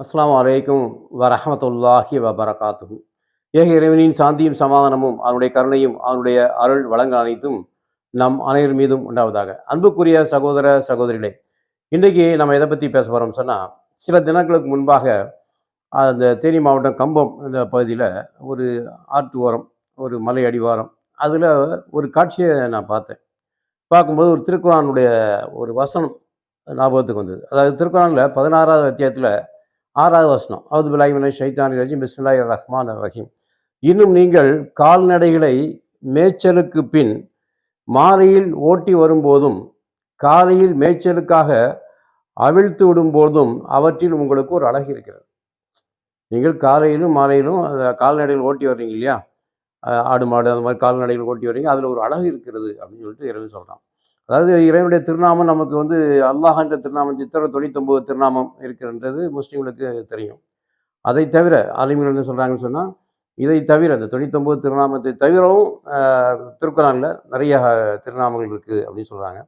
அஸ்லாம் வலைக்கும் வரஹமத்துல்லாஹி வபரகாத்து ஏக இறைவனின் சாந்தியும் சமாதானமும் அவனுடைய கருணையும் அவனுடைய அருள் வழங்கல் அனைத்தும் நம் அனைவர் மீதும் உண்டாவதாக. அன்புக்குரிய சகோதர சகோதரிகளே இன்றைக்கு நம்ம எதை பற்றி பேச போகிறோம் சொன்னால் சில தினங்களுக்கு முன்பாக அந்த தேனி மாவட்டம் கம்பம் இந்த பகுதியில் ஒரு ஆற்று ஓரம் ஒரு மலை அடிவாரம் அதில் ஒரு காட்சியை நான் பார்த்தேன். பார்க்கும்போது ஒரு திருக்குறானுடைய ஒரு வசனம் ஞாபகத்துக்கு வந்தது. அதாவது திருக்குறானில் பதினாறாவது அத்தியாயத்தில் ஆறாவது வசனம். அவது பிலாயிமினை ஷைத்தானி ரஜிம். பிஸ்மில்லாஹி ரஹ்மான் ரஹீம். இன்னும் நீங்கள் கால்நடைகளை மேய்ச்சலுக்கு பின் மாலையில் ஓட்டி வரும்போதும் காலையில் மேய்ச்சலுக்காக அவிழ்த்து விடும்போதும் அவற்றில் உங்களுக்கு ஒரு அழகு இருக்கிறது. நீங்கள் காலையிலும் மாலையிலும் கால்நடைகள் ஓட்டி வர்றீங்க இல்லையா? ஆடு மாடு அந்த மாதிரி கால்நடைகள் ஓட்டி வர்றீங்க. அதில் ஒரு அழகு இருக்கிறது அப்படின்னு சொல்லிட்டு இறைவன் சொல்கிறான் அதாவது இறைவனுடைய திருநாமம் நமக்கு வந்து அல்லாஹ் என்ற திருநாமம் சித்திர தொண்ணூத்தொம்பது திருநாமம் இருக்கிறன்றது முஸ்லீம்களுக்கு தெரியும். அதை தவிர ஆலிம்கள் என்ன சொல்கிறாங்கன்னு சொன்னால் இதை தவிர அந்த தொண்ணூத்தொம்பது திருநாமத்தை தவிரவும் ஆஹ், திருக்குறானில் நிறைய திருநாமங்கள் இருக்குது அப்படின்னு சொல்கிறாங்க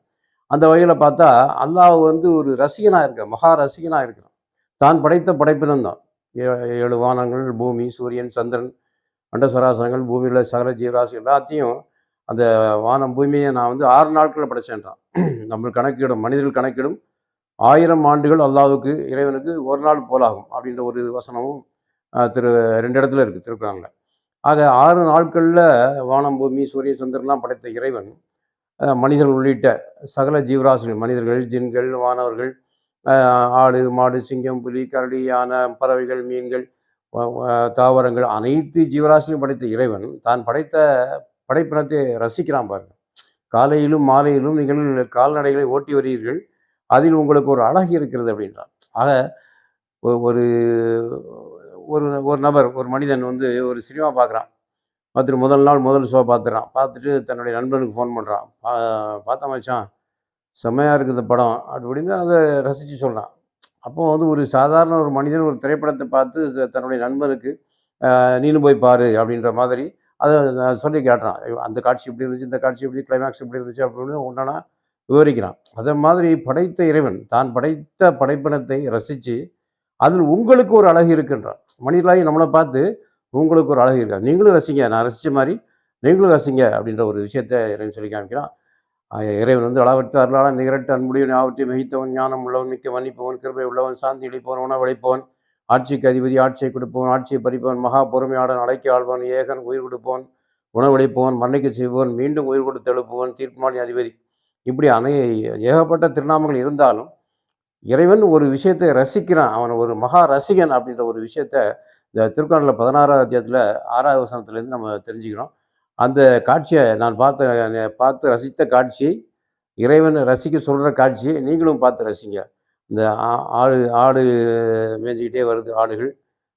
அந்த வகையில் பார்த்தா அல்லாஹ் வந்து ஒரு ரசிகனாக இருக்கிறான் மகா ரசிகனாக இருக்கிறான். தான் படைத்த படைப்பினந்தான் ஏழு வானங்கள் பூமி சூரியன் சந்திரன் அண்டசராசனங்கள் பூமியில் சகல ஜீவராசி எல்லாத்தையும் அந்த வானம் பூமியை நான் வந்து ஆறு நாட்களில் படைச்சேன்றான். நம்ம கணக்கிடும் மனிதர்கள் கணக்கிடும் ஆயிரம் ஆண்டுகள் அல்லாவுக்கு இறைவனுக்கு ஒரு நாள் போலாகும் அப்படின்ற ஒரு வசனமும் திரு ரெண்டு இடத்துல இருக்குது திருக்குறானில் ஆக ஆறு நாட்களில் வானம் பூமி சூரிய சந்திரன்லாம் படைத்த இறைவன் மனிதர்கள் உள்ளிட்ட சகல ஜீவராசிகள் மனிதர்கள் ஜின்கள் வானவர்கள் ஆடு மாடு சிங்கம் புலி கரடி யானை பறவைகள் மீன்கள் தாவரங்கள் அனைத்து ஜீவராசிகளையும் படைத்த இறைவன் தான் படைத்த படைப்பினத்தை ரசிக்கிறான் பாருங்க. காலையிலும் மாலையிலும் நீங்கள் கால்நடைகளை ஓட்டி வருகிறீர்கள் அதில் உங்களுக்கு ஒரு அழகு இருக்கிறது அப்படின்றான். ஆக ஒ- ஒரு ஒரு ஒரு நபர் ஒரு மனிதன் வந்து ஒரு சினிமா பார்க்குறான். பார்த்துட்டு முதல் நாள் முதல் ஷோ பார்த்துறான். பார்த்துட்டு தன்னுடைய நண்பனுக்கு ஃபோன் பண்ணுறான் பா பார்த்தா மச்சான் செம்மையாக இருக்குது இந்த படம் அப்படின்னு அதை ரசித்து சொல்கிறான் அப்போ வந்து ஒரு சாதாரண ஒரு மனிதன் ஒரு திரைப்படத்தை பார்த்து தன்னுடைய நண்பனுக்கு நீனு போய் பாரு அப்படின்ற மாதிரி அதை சொல்லி காட்டுறான். அந்த காட்சி இப்படி இருந்துச்சு இந்த காட்சி இப்படி கிளைமேக்ஸ் இப்படி இருந்துச்சு அப்படின்னு ஒன்றா விவரிக்கிறான். அதே மாதிரி படைத்த இறைவன் தான் படைத்த படைப்பினத்தை ரசித்து அதில் உங்களுக்கு ஒரு அழகு இருக்கின்றான். மனிதர்களாகி நம்மளை பார்த்து உங்களுக்கு ஒரு அழகு இருக்கா நீங்களும் ரசிங்க நான் ரசித்த மாதிரி நீங்களும் ரசிங்க அப்படின்ற ஒரு விஷயத்தை இறைவன் சொல்லி காமிக்கிறான். இறைவன் வந்து அளவற்ற நிகரட்டு அன்புடைய ஞாபகத்தை மிகைத்தவன் ஞானம் உள்ளவன் மிக்க மன்னிப்பவன் கிருபை உள்ளவன் சாந்தி அளிப்பவன் உணவளிப்பவன் ஆட்சிக்கு அதிபதி ஆட்சியை கொடுப்பவன் ஆட்சியை பறிப்பவன் மகா பொறுமையாளன் அடக்கி ஆழ்வன் ஏகன் உயிர் கொடுப்பவன் உணவளிப்பவன் மன்னிக்க செய்பவன் மீண்டும் உயிர் கொடுத்து எழுப்புவன் தீர்ப்புமானி அதிபதி. இப்படி அனை ஏகப்பட்ட திருநாமங்கள் இருந்தாலும் இறைவன் ஒரு விஷயத்தை ரசிக்கிறான். அவன் ஒரு மகா ரசிகன் அப்படின்ற ஒரு விஷயத்த இந்த திருக்குறளில் பதினாறாவது அத்தியாயத்தில் ஆறாவது வசனத்துலேருந்து நம்ம தெரிஞ்சுக்கிறோம். அந்த காட்சியை நான் பார்த்த பார்த்து ரசித்த காட்சியை இறைவன் ரசிக்க சொல்கிற காட்சியை நீங்களும் பார்த்து ரசிங்க. இந்த ஆ- ஆடு ஆடு மேய்ஞ்சிக்கிட்டே வருது ஆடுகள்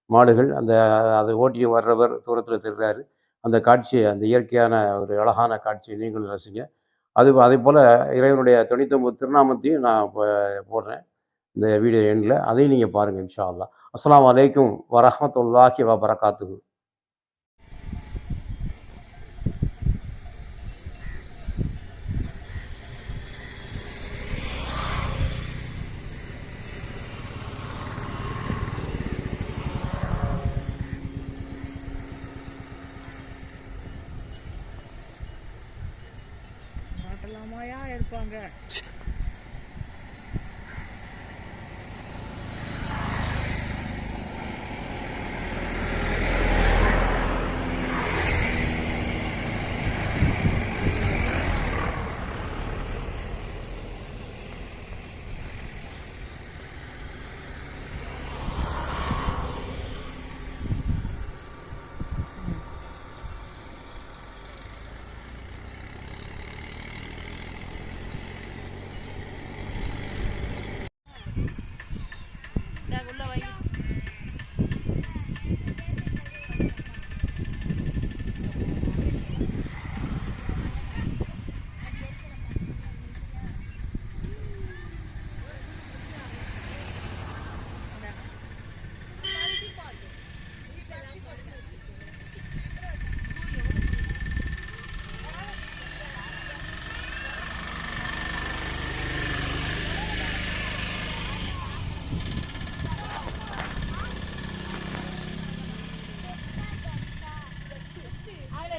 மாடுகள். அந்த அதை ஓட்டி வர்றவர் தூரத்தில் திருறாரு அந்த காட்சியை அந்த இயற்கையான ஒரு அழகான காட்சியை நீங்களும் ரசிங்க. அது அதே போல் இறைவனுடைய தொண்ணூத்தொம்பது திருநாமத்தையும் நான் இப்போ போடுறேன். இந்த வீடியோ எண்டில் அதையும் நீங்கள் பாருங்கள் இன்ஷா அல்லா அஸ்லாம் வலைக்கும் வரஹ்மத்துல்லாஹி வபரகாத்துஹு. இருப்பாங்க.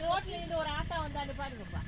ரோட்ல இருந்து ஒரு ஆட்டோ வந்தாண்டு பாருங்கப்பா.